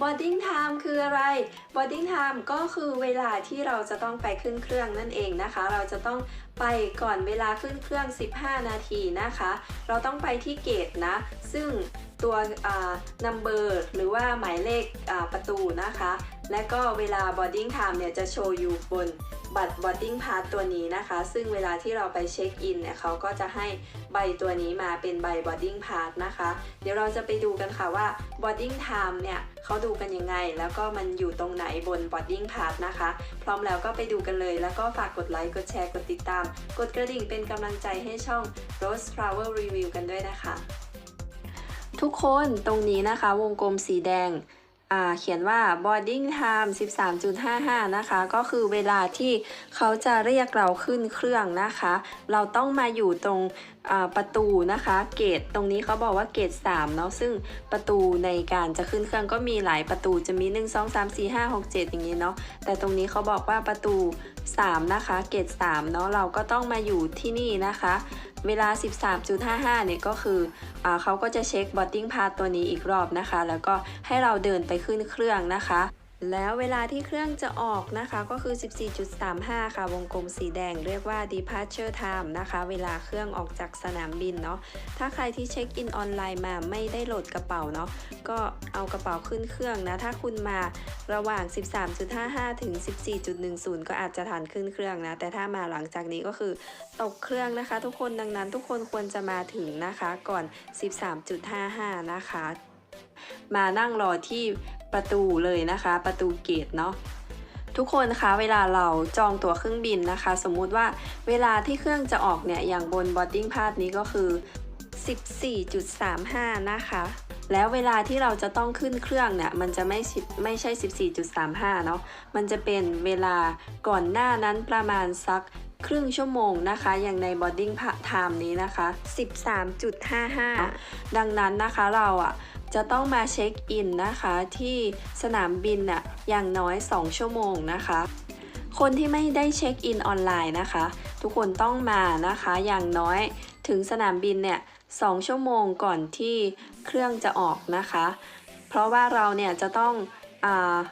boarding time คืออะไร boarding time ก็คือเวลาที่เราจะต้องไปขึ้นเครื่องนั่นเองนะคะ เราจะต้องไปก่อนเวลาขึ้นเครื่อง 15 นาทีนะคะ เราต้องไปที่เกตนะ ซึ่งตัว number หรือว่าหมายเลขประตูนะคะ และก็เวลา boarding time เนี่ยจะโชว์อยู่บน บัตร boarding pass ตัวนี้นะคะ ซึ่งเวลาที่เราไปเช็คอินเนี่ยเขาก็จะให้ใบตัวนี้มาเป็นใบ boarding pass นะคะ เดี๋ยวเราจะไปดูกันค่ะว่า boarding time เนี่ยเขาดูกันยังไง แล้วก็มันอยู่ตรงไหนบน boarding pass นะคะ พร้อมแล้วก็ไปดูกันเลยแล้วก็ฝากกดไลค์กดแชร์กดติดตาม กดกระดิ่งเป็นกำลังใจให้ช่อง Rose Travel Review กันด้วยนะคะ ทุกคนตรงนี้นะคะ วงกลมสีแดง เขียนว่า boarding time 13.55 นะคะ ก็คือเวลาที่เขาจะเรียกเราขึ้นเครื่องนะคะ เราต้องมาอยู่ตรงประตูนะคะ เกตตรงนี้เขาบอกว่าเกต3เนาะ ซึ่งประตูในการจะขึ้นเครื่องก็มีหลายประตูจะมี 1 2 3 4 5 6 7 อย่างนี้เนาะ แต่ตรงนี้เขาบอกว่าประตู 3 นะคะ เกต3เนาะ เราก็ต้องมาอยู่ที่นี่นะคะเวลา 13.55 เนี่ยก็คืออเขาก็จะเช็ค boarding pass ตัวนี้อีกรอบนะคะ แล้วก็ให้เราเดินไปขึ้นเครื่องนะคะ แล้วเวลาที่เครื่องจะออกนะคะก็คือ 14.35 ค่ะ วงกลมสีแดงเรียกว่า departure time นะคะ เวลาเครื่องออกจากสนามบินเนาะ ถ้าใครที่เช็คอินออนไลน์มาไม่ได้โหลดกระเป๋าเนาะ ก็เอากระเป๋าขึ้นเครื่องนะ ถ้าคุณมาระหว่าง 13.55 ถึง 14.10 ก็อาจจะทันขึ้นเครื่องนะ แต่ถ้ามาหลังจากนี้ก็คือตกเครื่องนะคะ ทุกคนดังนั้นทุกคนควรจะมาถึงนะคะก่อน 13.55 นะคะ มานั่งรอที่ประตูเลยนะคะ ประตูเกตเนาะทุกคนคะเวลาเราจองตั๋วเครื่องบินนะคะ สมมุติว่าเวลาที่เครื่องจะออกเนี่ยอย่างบน boarding pass นี้ก็คือ 14.35 นะคะ แล้วเวลาที่เราจะต้องขึ้นเครื่องเนี่ยมันจะไม่สิไม่ใช่ 14.35 เนาะมันจะเป็นเวลาก่อนหน้านั้นประมาณสักครึ่งชั่วโมงนะคะ อย่างใน boarding time นี้นะคะ 13.55 ดังนั้นนะคะเราอะ จะต้องมาเช็คอินนะคะ ที่สนามบินอะอย่างน้อย 2 ชั่วโมงนะคะ คนที่ไม่ได้เช็คอินออนไลน์นะคะ ทุกคนต้องมานะคะอย่างน้อยถึงสนามบินเนี่ยสชั่วโมงก่อนที่เครื่องจะออกนะคะ เพราะว่าเราเนี่ยจะต้อง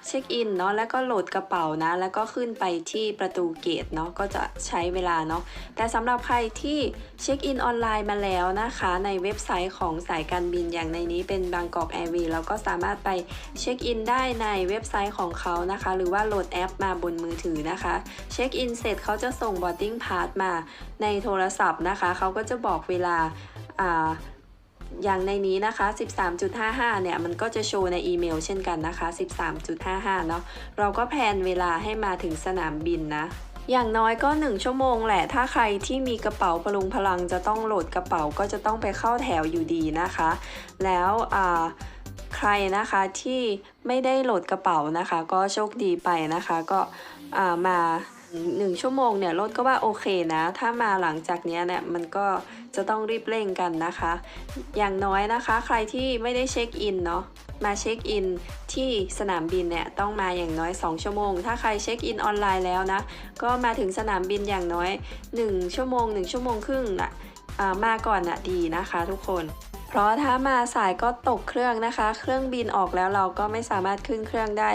เช็คอินเนาะแล้วก็โหลดกระเป๋านะ แล้วก็ขึ้นไปที่ประตูเกตเนาะก็จะใช้เวลาเนาะแต่สำหรับใครที่เช็คอินออนไลน์มาแล้วนะคะ ในเว็บไซต์ของสายการบินอย่างในนี้เป็นบางกอกแอร์วีเราก็สามารถไปเช็คอินได้ในเว็บไซต์ของเขานะคะ หรือว่าโหลดแอปมาบนมือถือนะคะเช็คอินเสร็จเขาจะส่ง boarding pass มาในโทรศัพท์นะคะเขาก็จะบอกเวลา อย่างในนี้นะคะ 13.55 เนี่ย มันก็จะโชว์ในอีเมลเช่นกันนะคะ 13.55 เนาะ เราก็แพลนเวลาให้มาถึงสนามบินนะ อย่างน้อยก็ 1 ชั่วโมงแหละ ถ้าใครที่มีกระเป๋าพลุงพลังจะต้องโหลดกระเป๋าก็จะต้องไปเข้าแถวอยู่ดีนะคะ แล้วอ่าใครนะคะที่ไม่ได้โหลดกระเป๋านะคะ ก็โชคดีไปนะคะ ก็มา หนึ่งชั่วโมงเนี่ยรถก็ว่าโอเคนะ ถ้ามาหลังจากนี้เนี่ยมันก็จะต้องรีบเร่งกันนะคะ อย่างน้อยนะคะ ใครที่ไม่ได้เช็คอินเนาะมาเช็คอินที่สนามบินเนี่ยต้องมาอย่างน้อย 2 ชั่วโมง ถ้าใครเช็คอินออนไลน์แล้วนะ ก็มาถึงสนามบินอย่างน้อย 1 ชั่วโมง 1 ชั่วโมงครึ่งนะอ่ามาก่อนน่ะดีนะคะทุกคน เพราะถ้ามาสายก็ตกเครื่องนะคะ เครื่องบินออกแล้วเราก็ไม่สามารถขึ้นเครื่องได้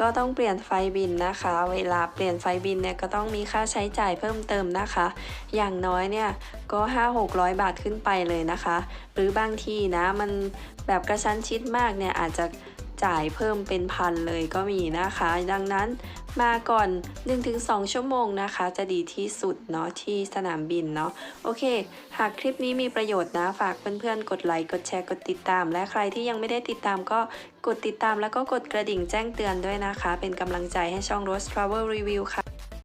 ก็ต้องเปลี่ยนไฟบินนะคะ เวลาเปลี่ยนไฟบินเนี่ยก็ต้องมีค่าใช้จ่ายเพิ่มเติมนะคะ อย่างน้อยเนี่ยก็ 5-600 บาทขึ้นไปเลยนะคะ หรือบางทีนะมันแบบกระชั้นชิดมากเนี่ยอาจจะ จ่ายเพิ่มเป็นพันเลยก็มีนะคะ ดังนั้นมาก่อน 1-2 ชั่วโมงนะคะ จะดีที่สุดเนาะที่สนามบินเนาะโอเค หากคลิปนี้มีประโยชน์นะ ฝากเพื่อนๆ กดไลค์กดแชร์กดติดตาม และใครที่ยังไม่ได้ติดตามก็กดติดตามแล้วก็กดกระดิ่งแจ้งเตือนด้วยนะคะ เป็นกำลังใจให้ช่อง Rose Travel Review ค่ะ